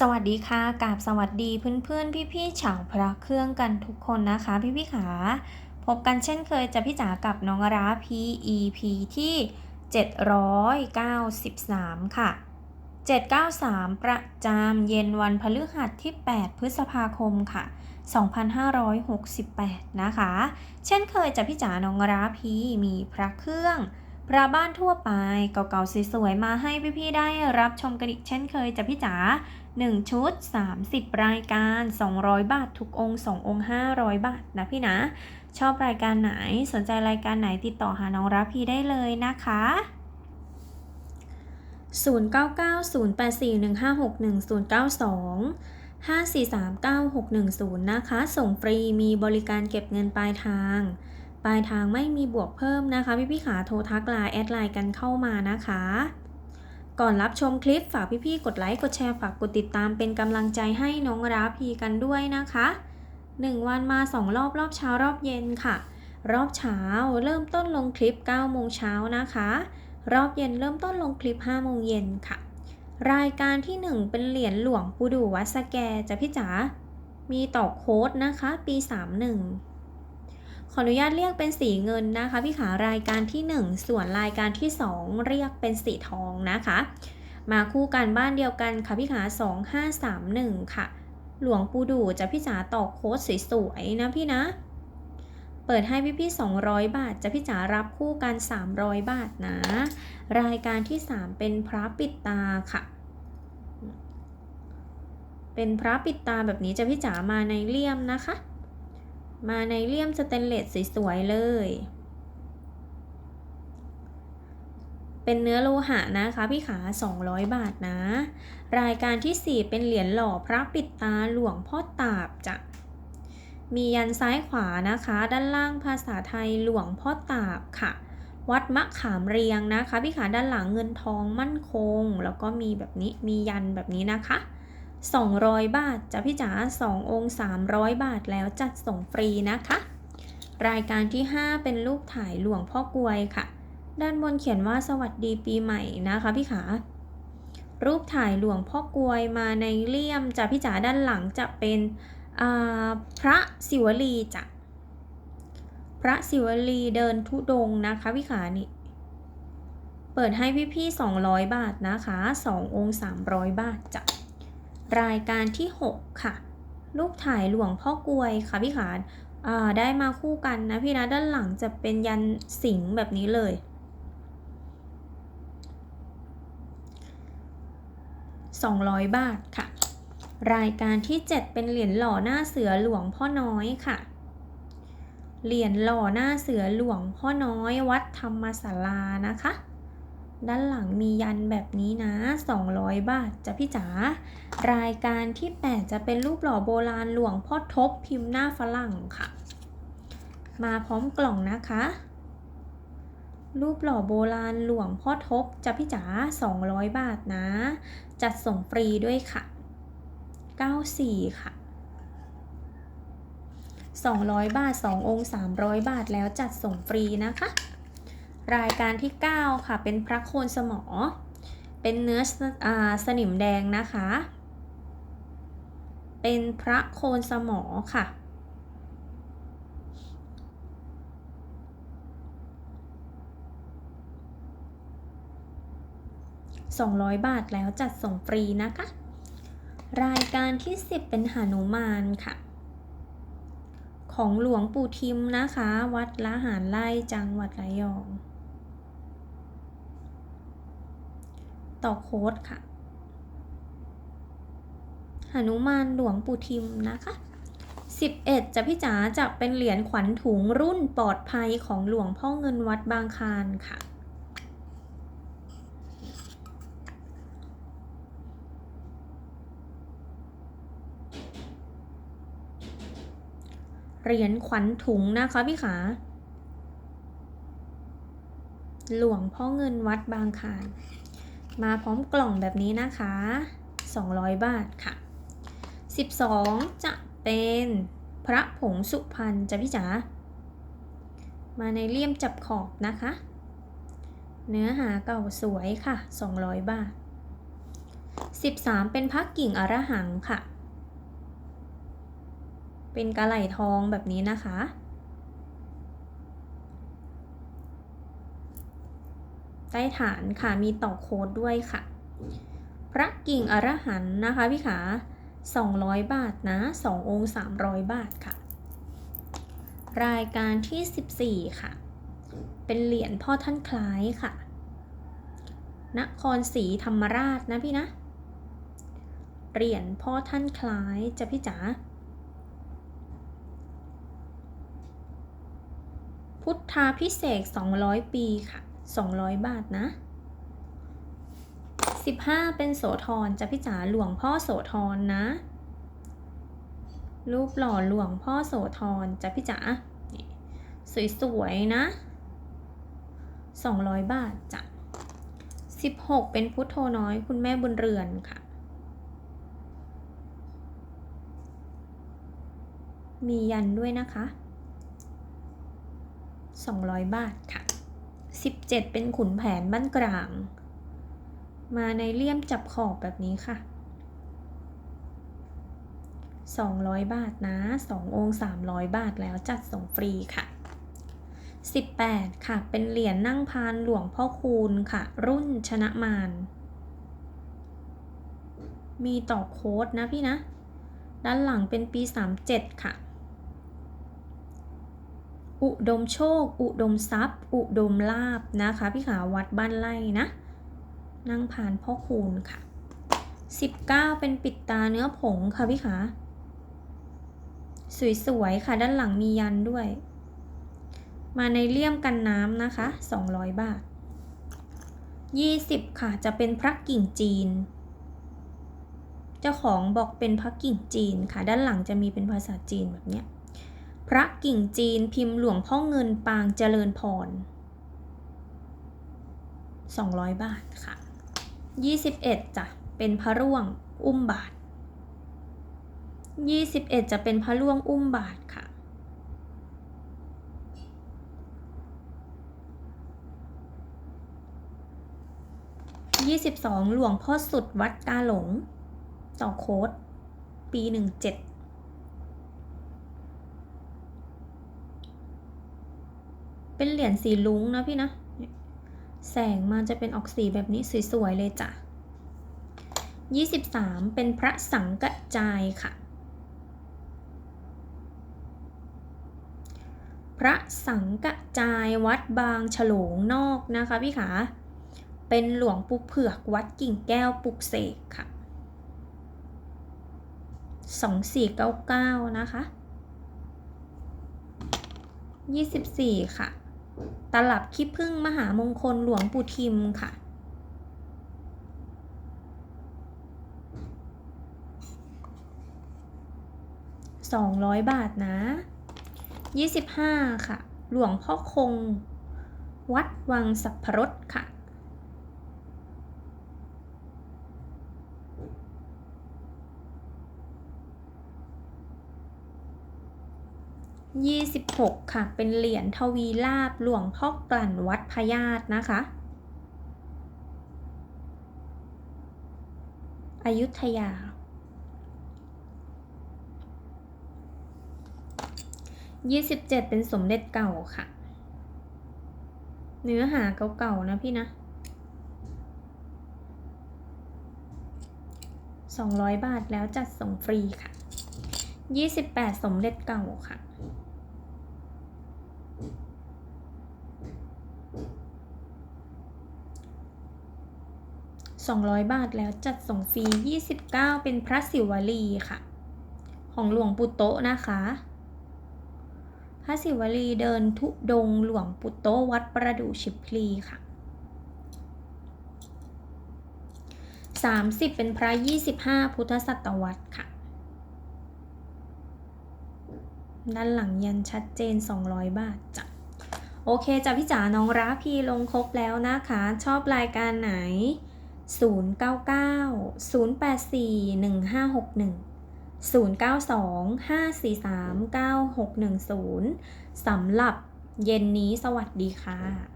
สวัสดีค่ะกับสวัสดีเพื่อนๆ พี่ๆชาวพระเครื่องกันทุกคนนะคะ พี่ๆขาพบกันเช่นเคยจะพี่จ๋ากับน้องรา PEP ที่ 793 ค่ะ 793 ประจำเย็นวันพฤหัสที่ 8 พฤษภาคมค่ะ 2568 นะคะ เช่นเคยจะพี่จ๋าน้องราพีมีพระเครื่อง พระบ้านทั่วไปเก่าๆสวยๆมาให้พี่ๆได้รับชมกันอีกเช่นเคยจะพี่จ๋า1 ชุด 30 รายการ 200 บาททุกองค์2องค์ 500 บาทนะพี่นะ ชอบรายการไหนสนใจรายการไหนติดต่อหาน้องรับพีได้เลยนะคะ0990841561 092 5439610 นะคะ ส่งฟรีมีบริการเก็บเงินปลายทาง ปลายทางไม่มีบวกเพิ่มนะคะ พี่พี่ๆขาโทรทักไลน์แอดไลน์กันเข้ามานะคะ ก่อนรับชมคลิปฝากพี่ๆกดไลค์กดแชร์ฝากกดติดตามเป็นกำลังใจให้น้องราพีกันด้วยนะคะ 1 วันมา 2 รอบรอบเช้ารอบเย็นค่ะ รอบเช้าเริ่มต้นลงคลิป9โมงเช้านะคะ รอบเย็นเริ่มต้นลงคลิป5โมงเย็นค่ะ รายการที่ 1 เป็นเหรียญหลวงปูดูวัดสแกจะพี่จ๋ามีต่อโค้ดนะคะ ปี 31 ขออนุญาตเรียกเป็นสีเงินนะคะ พี่ขารายการที่ 1 ส่วนรายการที่ 2 เรียกเป็นสีทองนะคะ มาคู่กันบ้านเดียวกันค่ะพี่ขา2531 ค่ะ หลวงปู่ดูจะพี่จ๋าต่อโค้ดสวยๆนะพี่นะ เปิดให้พี่ๆ200 บาท จะพี่จ๋ารับคู่กัน 300 บาทนะ รายการที่ 3 เป็นพระปิดตาค่ะเป็นพระปิดตาแบบนี้จะพี่จ๋ามาในเลี่ยมนะคะ มาในเลี่ยมสเตนเลสสวยๆเลย เป็นเนื้อโลหะนะคะพี่ขา 200 บาทนะ รายการที่ 4 เป็นเหรียญหล่อพระปิดตาหลวงพ่อตาบจะมียันซ้ายขวานะคะ ด้านล่างภาษาไทยหลวงพ่อตาบค่ะ วัดมะขามเรียงนะคะ พี่ขาด้านหลังเงินทองมั่นคง แล้วก็มีแบบนี้มียันแบบนี้นะคะ 200 บาทจะพี่จ๋า2องค์ 300 บาทแล้วจัดส่งฟรีนะคะ รายการที่ 5 เป็นรูปถ่ายหลวงพ่อกลวยค่ะ ด้านบนเขียนว่าสวัสดีปีใหม่นะคะพี่ขารูปถ่ายหลวงพ่อกลวยมาในเลี่ยมจะพี่จ๋าด้านหลังจะเป็นพระศิวลีจ้ะพระศิวลีเดินทุดงนะคะพี่ขานี่เปิดให้พี่ๆ200 บาทนะคะ 2 องค์ 300 บาทจ้ะ รายการที่ 6 ค่ะรูปถ่ายหลวงพ่อกลวยค่ะพี่ขาาได้มาคู่กันนะพี่นะด้านหลังจะเป็นยันสิงแบบนี้เลย 200 บาทค่ะ รายการที่ 7 เป็นเหรียญหล่อหน้าเสือหลวงพ่อน้อยค่ะ เหรียญหล่อหน้าเสือหลวงพ่อน้อยวัดธรรมศาลานะคะ ด้านหลังมียันแบบนี้นะ 200 บาทจะพี่จ๋า รายการที่ 8 จะเป็นรูปหล่อโบราณหลวงพ่อทบพิมพ์หน้าฝรั่งค่ะ มาพร้อมกล่องนะคะ รูปหล่อโบราณหลวงพ่อทบจะพี่จ๋า 200 บาทนะ จัดส่งฟรีด้วยค่ะ 94 ค่ะ 200 บาท 2 องค์ 300 บาทแล้วจัดส่งฟรีนะคะ รายการที่ 9 ค่ะ เป็นพระโคนสมอ เป็นเนื้อสอาสนิมแดงนะคะ เป็นพระโคนสมอค่ะ 200 บาทแล้วจัดส่งฟรีนะคะ รายการที่ 10 เป็นหานุมานค่ะ ของหลวงปู่ทิมนะคะ วัดละหารไล่จังหวัดระยอง ต่อโค้ดค่ะหนุมานหลวงปู่ทิมนะคะ 11จะพี่จ๋าจะเป็นเหรียญขวัญถุงรุ่นปลอดภัยของหลวงพ่อเงินวัดบางคานค่ะเหรียญขวัญถุงนะคะพี่ขา หลวงพ่อเงินวัดบางคาน มาพร้อมกล่องแบบนี้นะคะ 200 บาทค่ะ 12 จะเป็นพระผงสุพรรณจ้ะพี่จ๋า มาในเลี่ยมจับขอบนะคะ เนื้อหาเก่าสวยค่ะ 200 บาท 13 เป็นพระกิ่งอรหังค่ะ เป็นกระไหลทองแบบนี้นะคะ ต้ฐานค่ะมีต่อโค้ดด้วยค่ะ พระกิ่งอรหันต์นะคะพี่ขา 200 บาทนะ2องค์ 300 บาทค่ะ รายการที่ 14 ค่ะ เป็นเหรียญพ่อท่านคล้ายค่ะ นครศรีธรรมราชนะพี่นะ เหรียญพ่อท่านคล้ายจะพี่จ๋าพุทธาพิเศษ 200 ปีค่ะ 200 บาทนะ 15 เป็นโสธรจะพี่จ๋าหลวงพ่อโสธรนะ รูปหล่อหลวงพ่อโสธรจะพี่จ๋านี่สวยๆนะ 200 บาทจ้ะ16 เป็นพุทโธน้อยคุณแม่บุญเรือนค่ะ มียันด้วยนะคะ 200 บาทค่ะ 17 เป็นขุนแผนบ้านกลาง มาในเลี่ยมจับขอบแบบนี้ค่ะ 200 บาทนะ 2 องค์ 300 บาทแล้วจัดส่งฟรีค่ะ 18 ค่ะ เป็นเหรียญนั่งพานหลวงพ่อคูณค่ะ รุ่นชนะมารมีต่อโค้ดนะพี่นะ ด้านหลังเป็นปี 37 ค่ะ อุดมโชค อุดมทรัพย์ อุดมลาบนะคะ พี่ขาวัดบ้านไร่นะนั่งพานพ่อคูณค่ะ 19 เป็นปิดตาเนื้อผงค่ะพี่ขาสวยๆค่ะด้านหลังมียันด้วย มาในเลี่ยมกันน้ำนะคะ 200 บาท 20 ค่ะจะเป็นพระกิ่งจีน เจ้าของบอกเป็นพระกิ่งจีนค่ะ ด้านหลังจะมีเป็นภาษาจีนแบบเนี้ย พระกิ่งจีนพิมพ์หลวงพ่อเงินปางเจริญพร 200 บาทค่ะ 21จ้ะเป็นพระร่วงอุ้มบาท 21 จะเป็นพระร่วงอุ้มบาทค่ะ 22 หลวงพ่อสุดวัดกาหลง ต่อโค้ด ปี 17 เป็นเหรียญสีลุ้งนะพี่นะ แสงมันจะเป็นออกสีแบบนี้สวยๆเลยจ้ะ23 เป็นพระสังกะจายค่ะ พระสังกะจายวัดบางฉลงนอกนะคะพี่ขาเป็นหลวงปู่เผือกวัดกิ่งแก้วปุกเสกค่ะ 2499 นะคะ 24 ค่ะ ตลับขี้พึ่งมหามงคลหลวงปู่ทิมค่ะ สองร้อยบาทนะยี่สิบห้าค่ะ หลวงพ่อคง วัดวังสัพพรสค่ะ 26 ค่ะ เป็นเหรียญทวีลาบหลวงพ่อกลั่นวัดพญาตนะคะ อยุธยา 27 เป็นสมเด็จเก่าค่ะ เนื้อหาเก่าๆนะพี่นะ 200 บาทแล้วจัดส่งฟรีค่ะ 28 สมเด็จเก่าค่ะ 200 บาทแล้วจัดส่งฟรี 29 เป็นพระศิวลีค่ะ ของหลวงปู่โตะนะคะ พระศิวลีเดินทุดงหลวงปู่โตะวัดประดู่ชิพลีค่ะ 30 เป็นพระ 25 พุทธศตวรรษค่ะ ด้านหลังยันชัดเจน 200 บาทจ้ะโอเคจ้ะพี่จ๋าน้องราพีลงครบแล้วนะคะ ชอบรายการไหน 099 084 1561 092 543 9610 สำหรับเย็นนี้สวัสดีค่ะ